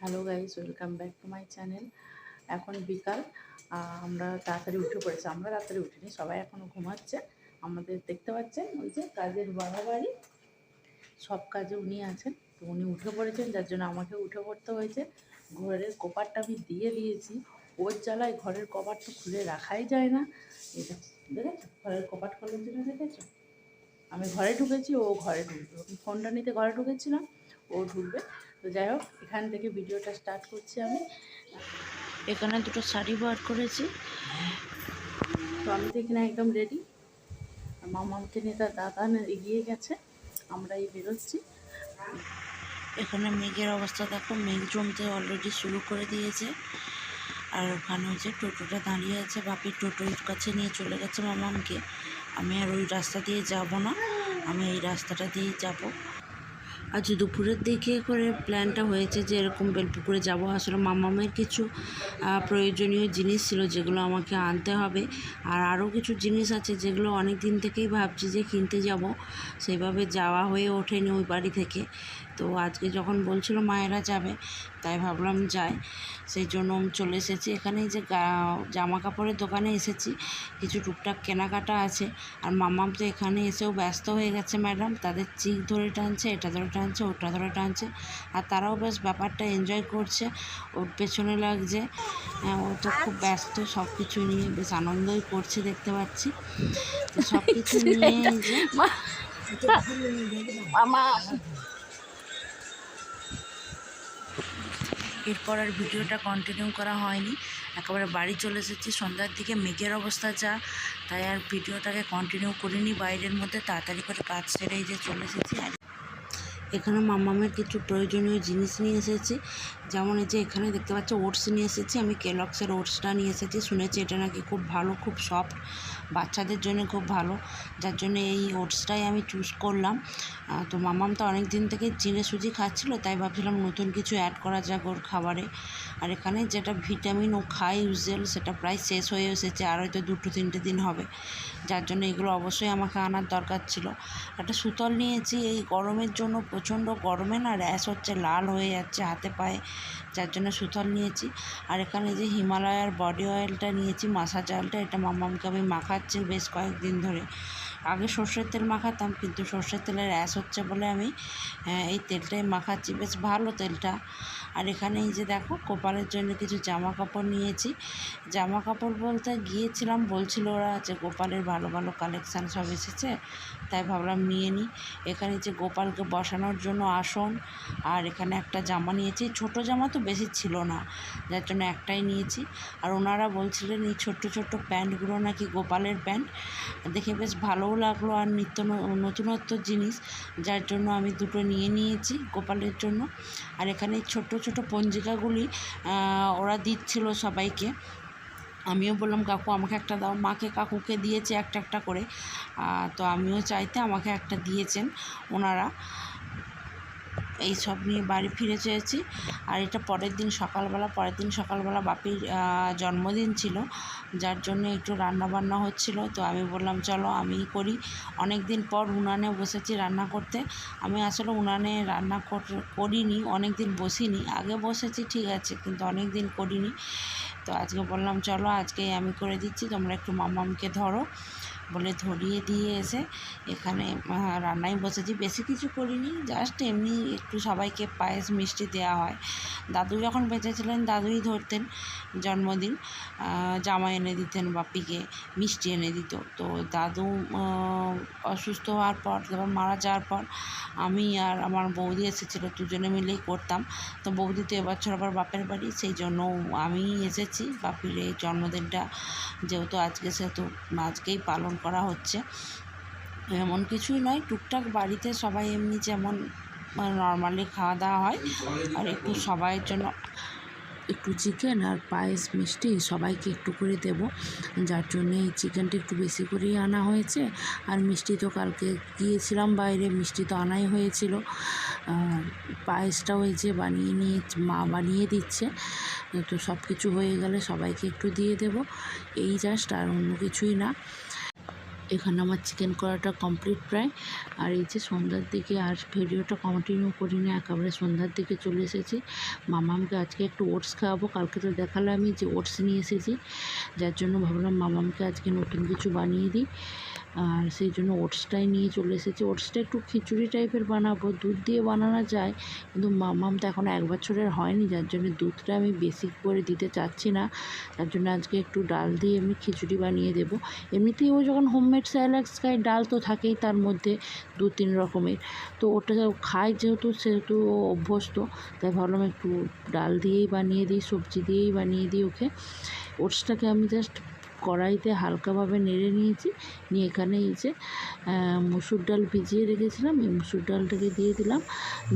Hello guys welcome back to my channel এখন বিকাল আমরা তাড়াতাড়ি উঠে পড়েছি। আমরা তাড়াতাড়ি উঠিনি, সবাই এখনও ঘুমাচ্ছে। আমাদের দেখতে পাচ্ছেন, ওই যে কাজের বাবা বাড়ি সব কাজে উনি আছেন, তো উনি উঠে পড়েছেন, যার জন্য আমাকে উঠে পড়তে হয়েছে। ঘরের কপারটা আমি দিয়ে দিয়েছি। ওর জ্বালায় ঘরের কপাট তো খুলে রাখাই যায় না। এটা দেখেছ? ঘরের কপাট খোলার জন্য দেখেছ? আমি ঘরে ঢুকেছি, ও ঘরে ঢুকবে। ফোনটা নিতে ঘরে ঢুকেছিলাম, ও ঢুকবে। তো যাই হোক, এখান থেকে ভিডিওটা স্টার্ট করছি আমি। এখানে দুটো শাড়ি বার করেছি। তো আমি তো এখানে একদম রেডি মামাকে নিয়ে তার দাদা এগিয়ে গেছে। আমরা এই বেরোচ্ছি। এখানে মেঘের অবস্থা দেখো, মেঘ জমতে অলরেডি শুরু করে দিয়েছে। আর ওখানে হচ্ছে টোটোটা দাঁড়িয়ে আছে বাপির টোটোর কাছে নিয়ে চলে গেছে মামামকে। আমি আর ওই রাস্তা দিয়ে যাব না, আমি এই রাস্তাটা দিয়েই যাব। আজ দুপুরের দিকে করে প্ল্যানটা হয়েছে যে এরকম বেলপুকুরে যাব। আসলে মামামের কিছু প্রয়োজনীয় জিনিস ছিল যেগুলো আমাকে আনতে হবে। আর আরও কিছু জিনিস আছে যেগুলো অনেক দিন থেকেই ভাবছি যে কিনতে যাব। সেভাবে যাওয়া হয়ে ওঠেনি ওই বাড়ি থেকে। তো আজকে যখন বলছিল মায়েরা যাবে তাই ভাবলাম যাই সেই জন্য আমি চলে এসেছি এখানে যে জামা কাপড়ের দোকানে এসেছি কিছু টুকটাক কেনাকাটা আছে আর মামাম তো এখানে এসেও ব্যস্ত হয়ে গেছে ম্যাডাম তাদের চিক ধরে টানছে এটা ধরে টানছে ওটা ধরে টানছে আর তারাও বেশ ব্যাপারটা এনজয় করছে ওর পেছনে লাগছে হ্যাঁ, ও তো খুব ব্যস্ত সব কিছু নিয়ে বেশ আনন্দই করছে দেখতে পাচ্ছি তো সব কিছু নিয়ে যে মামা এরপর আর ভিডিওটা কন্টিনিউ করা হয়নি। একেবারে বাড়ি চলে এসেছি, সন্ধ্যার দিকে মেঘের অবস্থা যা, তাই আর ভিডিওটাকে কন্টিনিউ করিনি। বাইরের মধ্যে তাড়াতাড়ি করে কাজ সেরে যে চলে এসেছি। এখানে মামামের কিছু প্রয়োজনীয় জিনিস নিয়ে এসেছি। যেমন এই যে এখানে দেখতে পাচ্ছ ওটস নিয়ে এসেছি। আমি কেলক্সের ওটসটা নিয়ে এসেছি। শুনেছি এটা নাকি খুব ভালো, খুব সফট, বাচ্চাদের জন্য খুব ভালো। যার জন্য এই ওটসটাই আমি চুজ করলাম। তো মামাম তো অনেক দিন থেকে চিনে সুজি খাচ্ছিলো, তাই ভাবছিলাম নতুন কিছু অ্যাড করা যাক ওর খাবারে। আর এখানে যেটা ভিটামিন ও খায় ইউজুয়াল সেটা প্রায় শেষ হয়ে এসেছে, আর হয়তো দুটো তিনটে দিন হবে। যার জন্য এগুলো অবশ্যই আমাকে আনার দরকার ছিল। একটা সুতল নিয়েছি, এই গরমের জন্য প্রচণ্ড গরমে না র্যাশ হচ্ছে, লাল হয়ে যাচ্ছে হাতে পায়ে, যার জন্য সুথল নিয়েছি। আর এখানে যে হিমালয়ার বডি অয়েলটা নিয়েছি মাসাজ অয়েলটা এটা মামামকে আমি মাখাচ্ছি বেশ কয়েকদিন ধরে। আগে সর্ষের তেল মাখাতাম, কিন্তু সর্ষের তেলের র্যাশ হচ্ছে বলে আমি এই তেলটাই মাখাচ্ছি। বেশ ভালো তেলটা। আর এখানে এই যে দেখো, কপালের জন্য কিছু জামা কাপড় নিয়েছি। জামা কাপড় বলতে গিয়েছিলাম, বলছিল ওরা যে গোপালের ভালো ভালো কালেকশান সব এসেছে, তাই ভাবলাম নিয়ে নিই এখানে যে গোপালকে বসানোর জন্য আসন, আর এখানে একটা জামা নিয়েছি। ছোট জামা তো বেশি ছিল না, যার জন্য একটাই নিয়েছি। আর ওনারা বলছিলেন, এই ছোট্ট ছোট্ট প্যান্টগুলো নাকি গোপালের প্যান্ট। দেখে বেশ ভালোও লাগল, আর নিত্য নতুনত্ব জিনিস, যার জন্য আমি দুটো নিয়ে নিয়েছি গোপালের জন্য। আর এখানে ছোট ছোট পঞ্জিকাগুলি ওরা দিচ্ছিল সবাইকে। আমিও বললাম, কাকু, আমাকে একটা দাও। মাকে কাকুকে দিয়েছে একটা একটা করে। তো আমিও চাইতে আমাকে একটা দিয়েছেন ওনারা। এই সব নিয়ে বাড়ি ফিরে চেয়েছি। আর এটা পরের দিন সকালবেলা, পরের দিন সকালবেলা বাপির জন্মদিন ছিল। যার জন্য একটু রান্না বান্না হচ্ছিল। তো আমি বললাম, চলো আমিই করি। অনেক দিন পর উনানে বসেছি রান্না করতে। আমি আসলে উনানে রান্না কর- করিনি অনেক দিন বসিনি। আগে বসেছি, ঠিক আছে, কিন্তু অনেক দিন করিনি। তো আজকে বললাম, চলো আজকেই আমি করে দিচ্ছি, তোমরা একটু মামামকে ধরো। বলে ধরিয়ে দিয়ে এসে এখানে রান্নায় বসেছি। বেশি কিছু করিনি জাস্ট এমনি একটু সবাইকে পায়েস, মিষ্টি দেওয়া হয়। দাদু যখন বেঁচে ছিলেন, দাদুই ধরতেন জন্মদিন। জামা এনে দিতেন বাপিকে, মিষ্টি এনে দিত। তো দাদু অসুস্থ হওয়ার পর, তারপর মারা যাওয়ার পর আমি আর আমার বৌদি এসেছিল, দুজনে মিলেই করতাম। তো বৌদি তো এবছর আবার বাপের বাড়ি, সেই জন্য আমি এসেছি। বাপির এই জন্মদিনটা যেহেতু আজকে, সেহেতু আজকেই পালন করা হচ্ছে। এমন কিছুই নয়, টুকটাক বাড়িতে সবাই এমনি যেমন নর্মালি খাওয়া দাওয়া হয়। আর একটু সবাইয়ের জন্য একটু চিকেন আর পায়েস মিষ্টি সবাইকে একটু করে দেব। যার জন্যে এই চিকেনটা একটু বেশি করেই আনা হয়েছে। আর মিষ্টি তো কালকে গিয়েছিলাম বাইরে, মিষ্টি তো আনাই হয়েছিল। এই যে বানিয়ে নিয়ে, মা বানিয়ে দিচ্ছে। তো সব কিছু হয়ে গেলে সবাইকে একটু দিয়ে দেব। এই জাস্ট আর অন্য কিছুই না। এখানে আমার চিকেন করাটা কমপ্লিট প্রায়। আর এই যে সন্ধ্যার দিকে আর ভিডিওটা কন্টিনিউ করি না একেবারে সন্ধ্যার দিকে চলে এসেছি। মামামকে আজকে একটু ওটস খাওয়াবো, কালকে তো দেখাল আমি যে ওটস নিয়ে এসেছি। যার জন্য ভাবলাম মামামকে আজকে নতুন কিছু বানিয়ে দিই। আর সেই জন্য ওটসটাই নিয়ে চলে এসেছি। ওটসটা একটু খিচুড়ি টাইপের বানাবো। দুধ দিয়ে বানানো যায়, কিন্তু মামাম তো এখন এক বছরের হয়নি, যার জন্য দুধটা আমি বেশি করে দিতে চাচ্ছি না। তার জন্য আজকে একটু ডাল দিয়ে আমি খিচুড়ি বানিয়ে দেবো। এমনিতেই ও যখন হোমমেড স্যালাক্স খায়, ডাল তো থাকেই তার মধ্যে দু তিন রকমের। তো ওটা খায় যেহেতু, সেহেতু ও অভ্যস্ত, তাই ভাবলাম একটু ডাল দিয়েই বানিয়ে দিই, সবজি দিয়েই বানিয়ে দিই ওকে। ওটসটাকে আমি জাস্ট কড়াইতে হালকাভাবে নেড়ে নিয়েছি। নিয়ে এখানে এই যে মুসুর ডাল ভিজিয়ে রেখেছিলাম। এই মুসুর ডালটাকে দিয়ে দিলাম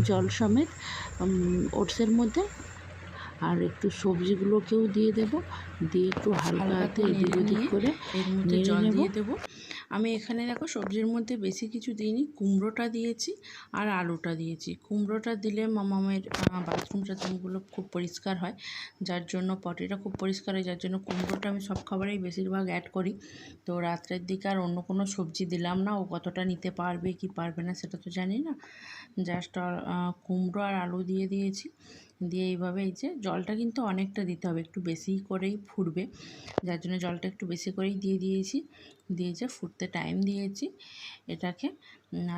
জল সমেত ওটসের মধ্যে। আর একটু সবজিগুলোকেও দিয়ে দেব। দিয়ে একটু হালকা হাতে এদিক ওদিক করে এর মধ্যে জল দিয়ে দেবো। আমি এখানে দেখো সবজির মধ্যে বেশি কিছু দিইনি কুমড়োটা দিয়েছি আর আলুটা দিয়েছি। কুমড়োটা দিলে মামামের বাথরুম টাথরুমগুলো খুব পরিষ্কার হয় যার জন্য পটিটা খুব পরিষ্কার হয় যার জন্য কুমড়োটা আমি সব খাবারেই বেশিরভাগ অ্যাড করি। তো রাত্রের দিকে আর অন্য কোনো সবজি দিলাম না ও কতটা নিতে পারবে কি পারবে না সেটা তো জানি না। জাস্ট কুমড়ো আর আলু দিয়ে দিয়েছি। দিয়ে এইভাবে এই যে জলটা কিন্তু অনেকটা দিতে হবে, একটু বেশি করেই ফুটবে। যার জন্য জলটা একটু বেশি করেই দিয়ে দিয়েছি। দিয়ে যে ফুটতে টাইম দিয়েছি এটাকে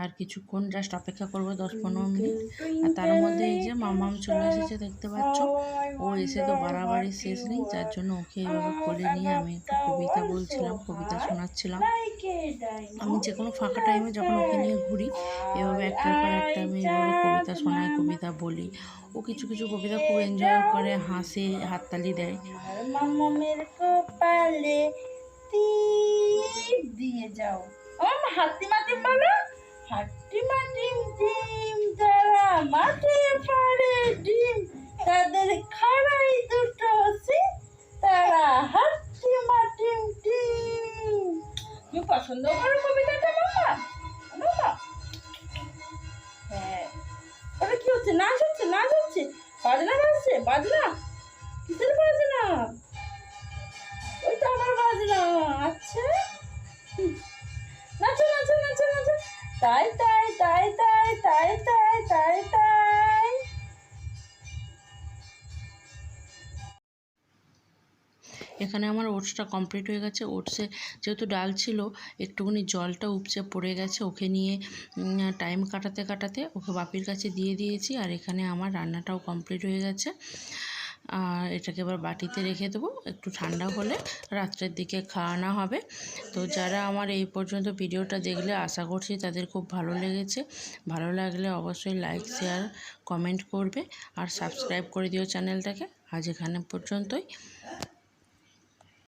আর কিছুক্ষণ জাস্ট অপেক্ষা করব দশ পনেরো মিনিট। আর তার মধ্যে এই যে মামাম চলে এসেছে দেখতে পাচ্ছ? ও এসে তো বাড়াবাড়ি শেষ নেই যার জন্য ওকে এভাবে কোলে নিয়ে আমি একটু কবিতা বলছিলাম কবিতা শোনাচ্ছিলাম। আমি যে কোনো ফাঁকা টাইমে যখন ওকে নিয়ে ঘুরি এভাবে একটার পর একটা আমি এভাবে কবিতা শোনাই কবিতা বলি। ও কিছু কিছু কবিতা খুব এনজয় করে হাসে হাততালি দেয়। মামামের কপালে দিয়ে যাও। আমার হাতি মাটি বলো হাতি মাটি, ডিম যারা মাঠে পারে ডিম। তাদের খাড়াই দুটো সিম তারা হাতি মাটি, ডিম। তুমি পছন্দ করো কবিতাটা, মামা? মামা? হ্যাঁ। ওটা কি হচ্ছে? নাচ হচ্ছে? নাচ হচ্ছে? বাজনা বাজছে? বাজনা? কিসের বাজনা? ওই তো আমার বাজনা। আচ্ছা। তাই তাই তাই তাই তাই তাই তাই তাই। এখানে আমার ওটসটা কমপ্লিট হয়ে গেছে। ওটসে যেহেতু ডাল ছিল, একটুখানি জলটা উপচে পড়ে গেছে। ওকে নিয়ে টাইম কাটাতে কাটাতে ওকে বাপির কাছে দিয়ে দিয়েছি। আর এখানে আমার রান্নাটাও কমপ্লিট হয়ে গেছে। আর এটাকে এবার বাটিতে রেখে দেবো। একটু ঠান্ডা হলে রাত্রের দিকে খাওয়ানো হবে। তো যারা আমার এই পর্যন্ত ভিডিওটা দেখলে আশা করছি তাদের খুব ভালো লেগেছে। ভালো লাগলে অবশ্যই লাইক শেয়ার কমেন্ট করবে। আর সাবস্ক্রাইব করে দিও চ্যানেলটাকে। আজ এখানে পর্যন্তই।